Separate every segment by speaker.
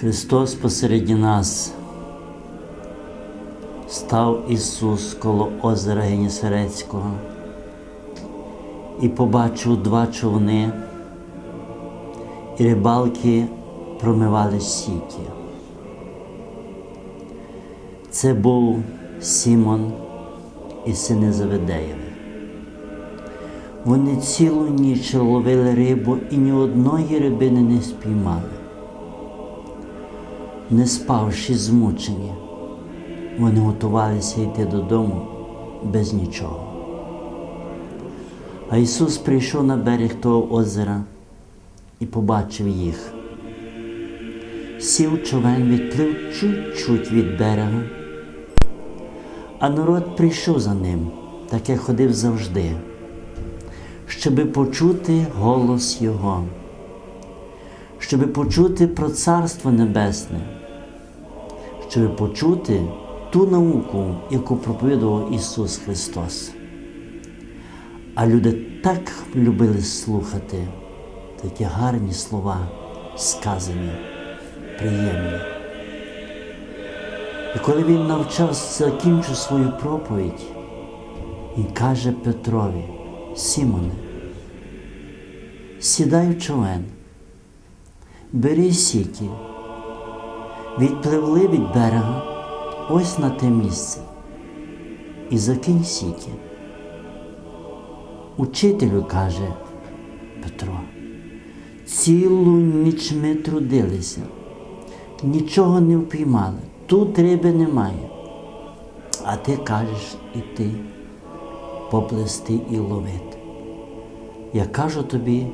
Speaker 1: Христос посередні нас. Став Ісус коло озера Генісарецького і побачив два човни, і рибалки промивали сіті. Це був Сімон і сини Заведеєві. Вони цілу ніч ловили рибу і ні одної рибини не спіймали. Не спавши змучені, вони готувалися йти додому без нічого. А Ісус прийшов на берег того озера і побачив їх. Сів човен відплив чуть-чуть від берега, а народ прийшов за ним, так як ходив завжди, щоби почути голос Його, щоби почути про Царство Небесне, щоби почути ту науку, яку проповідував Ісус Христос. А люди так любили слухати такі гарні слова, сказані, приємні. І коли він навчав, закінчив свою проповідь, він каже Петрові, Сімоне, сідай в човен, бери сіті, відпливли від берега ось на те місце і закинь сіті. Учителю каже Петро, цілу ніч ми трудилися, нічого не впіймали, тут риби немає. А ти кажеш іти, поплести і ловити. Я кажу тобі,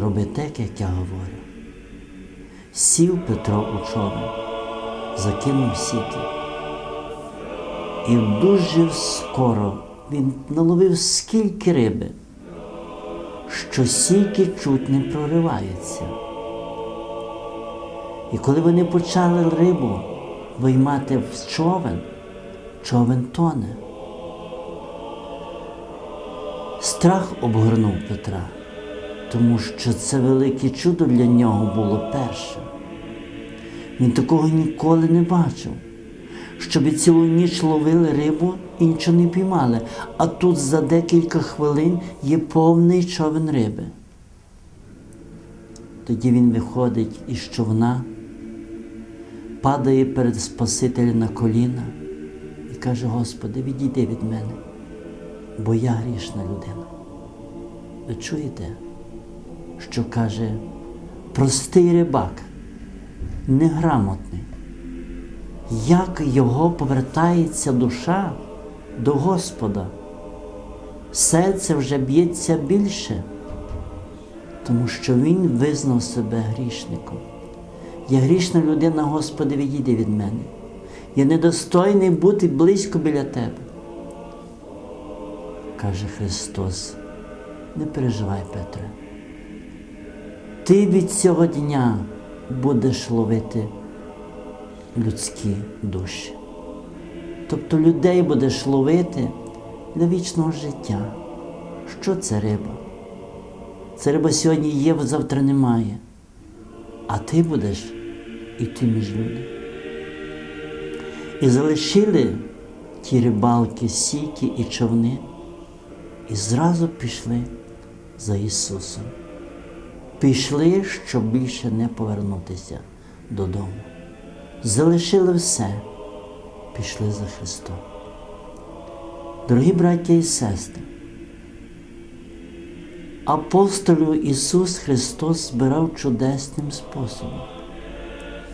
Speaker 1: роби так, як я говорю. Сів Петро у човен, закинув сіті. І дуже скоро він наловив скільки риби, що сіки чуть не прориваються. І коли вони почали рибу виймати в човен, човен тоне. Страх обгорнув Петра, тому що це велике чудо для нього було перше. Він такого ніколи не бачив щоб цілу ніч ловили рибу і нічого не піймали, а тут за декілька хвилин є повний човен риби. Тоді він виходить із човна, падає перед Спасителем на коліна і каже: Господи, відійди від мене, бо я грішна людина. Ви чуєте, що каже простий рибак, неграмотний як його повертається душа до Господа. Серце вже б'ється більше, тому що він визнав себе грішником. Я грішна людина, Господи, відійди від мене. Я недостойний бути близько біля Тебе. Каже Христос, не переживай, Петре. Ти від цього дня будеш ловити людські душі. Тобто людей будеш ловити для вічного життя. Що це риба? Це риба сьогодні є, завтра немає. А ти будеш іти між люди. І залишили ті рибалки, сіки і човни, і зразу пішли за Ісусом. Пішли, щоб більше не повернутися додому залишили все, пішли за Христом. Дорогі браття і сестри, апостолю Ісус Христос збирав чудесним способом.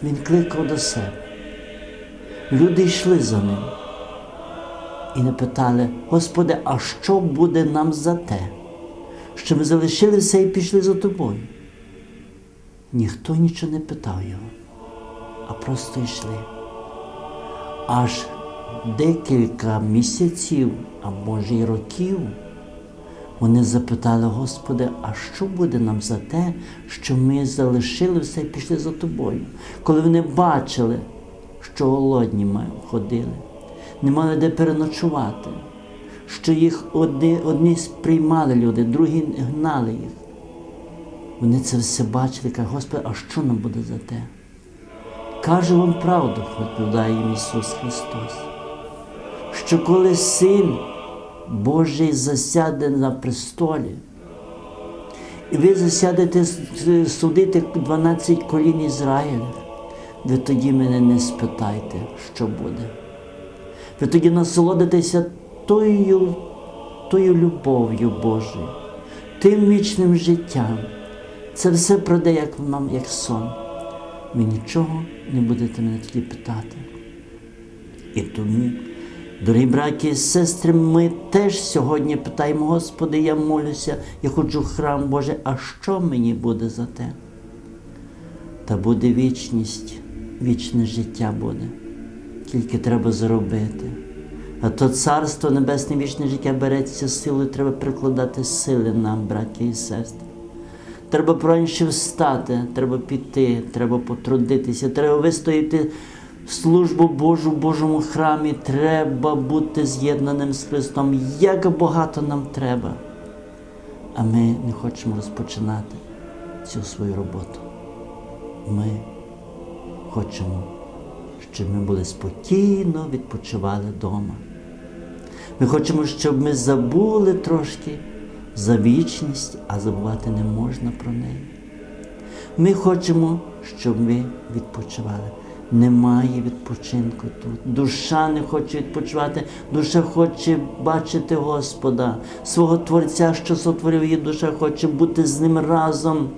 Speaker 1: Він кликав до себе. Люди йшли за ним і не питали, Господи, а що буде нам за те, що ми залишили все і пішли за тобою? Ніхто нічого не питав його а просто йшли. Аж декілька місяців, а може й років, вони запитали, Господи, а що буде нам за те, що ми залишили все і пішли за тобою? Коли вони бачили, що голодні ми ходили, не мали де переночувати, що їх одні, одні сприймали люди, другі гнали їх. Вони це все бачили, кажуть, Господи, а що нам буде за те? Кажу вам правду, відповідає їм Ісус Христос, що коли Син Божий засяде на престолі, і ви засядете судити 12 колін Ізраїля, ви тоді мене не спитайте, що буде. Ви тоді насолодитеся тою, тою любов'ю Божою, тим вічним життям. Це все пройде, як нам, як сон. Ви нічого не будете мене тоді питати. І тому, дорогі браті і сестри, ми теж сьогодні питаємо, Господи, я молюся, я ходжу в храм Боже, а що мені буде за те? Та буде вічність, вічне життя буде. Тільки треба зробити. А то царство небесне вічне життя береться силою, треба прикладати сили нам, браті і сестри. Треба раніше встати, треба піти, треба потрудитися, треба вистояти службу Божу в Божому храмі, треба бути з'єднаним з Христом. Як багато нам треба. А ми не хочемо розпочинати цю свою роботу. Ми хочемо, щоб ми були спокійно, відпочивали вдома. Ми хочемо, щоб ми забули трошки за вічність, а забувати не можна про неї. Ми хочемо, щоб ми відпочивали. Немає відпочинку тут. Душа не хоче відпочивати, душа хоче бачити Господа, свого Творця, що сотворив її, душа хоче бути з ним разом.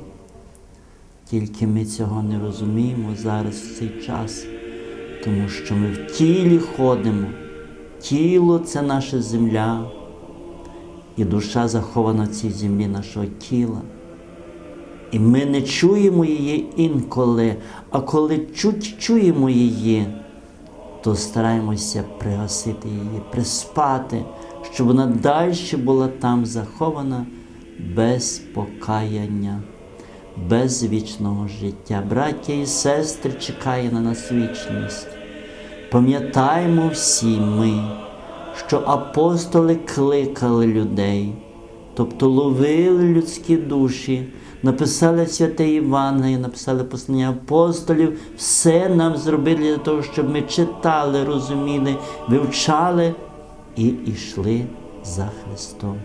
Speaker 1: Тільки ми цього не розуміємо зараз в цей час, тому що ми в тілі ходимо. Тіло це наша земля, і душа захована в цій землі нашого тіла. І ми не чуємо її інколи, а коли чуть чуємо її, то стараємося пригасити її, приспати, щоб вона далі була там захована без покаяння, без вічного життя. Браття і сестри чекає на нас вічність. Пам'ятаємо всі ми, що апостоли кликали людей, тобто ловили людські душі, написали святе Євангеліє, написали послання апостолів, все нам зробили для того, щоб ми читали, розуміли, вивчали і йшли за Христом.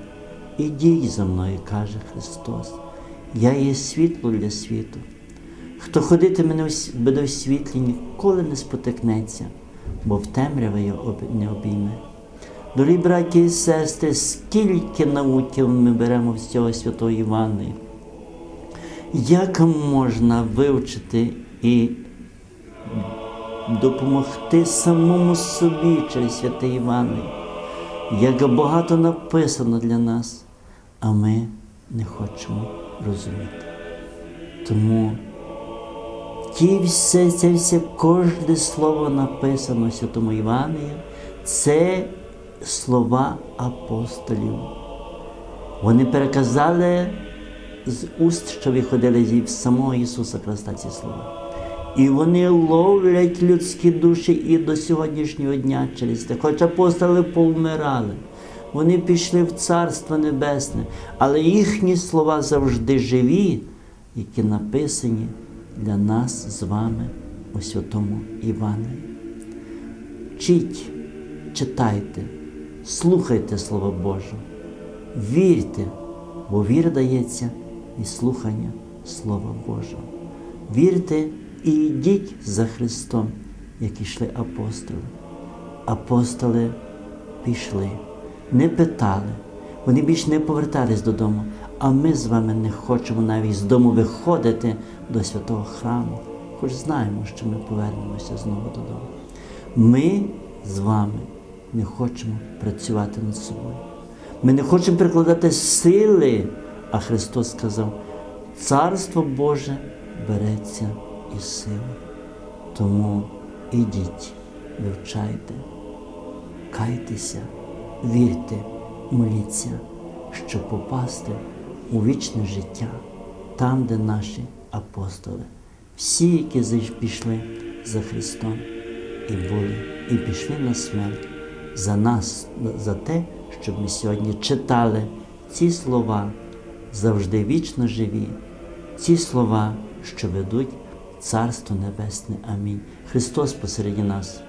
Speaker 1: Ідіть за мною, каже Христос. Я є світло для світу. Хто ходитиме в- світлі, ніколи не спотикнеться, бо в темряві його не обійме. Дорогі браті і сестри, скільки науки ми беремо з цього святого Івана. Як можна вивчити і допомогти самому собі через святе Івангеліє? Як багато написано для нас, а ми не хочемо розуміти. Тому ті все, це все, кожне слово написано Святому Івангелії, це слова апостолів. Вони переказали з уст, що виходили зі самого Ісуса Христа ці слова. І вони ловлять людські душі і до сьогоднішнього дня через те. Хоч апостоли повмирали, вони пішли в Царство Небесне, але їхні слова завжди живі, які написані для нас з вами у Святому Івангелії. Вчіть, читайте, слухайте Слово Боже, вірте, бо віра дається і слухання Слова Божого. Вірте і йдіть за Христом, як ішли апостоли. Апостоли пішли, не питали, вони більш не повертались додому, а ми з вами не хочемо навіть з дому виходити до святого храму, хоч знаємо, що ми повернемося знову додому. Ми з вами не хочемо працювати над собою. Ми не хочемо прикладати сили, а Христос сказав, Царство Боже береться із сили. Тому ідіть, вивчайте, кайтеся, вірте, моліться, щоб попасти у вічне життя, там, де наші апостоли, всі, які пішли за Христом і були, і пішли на смерть за нас, за те, щоб ми сьогодні читали ці слова завжди вічно живі, ці слова, що ведуть Царство Небесне. Амінь. Христос посереді нас.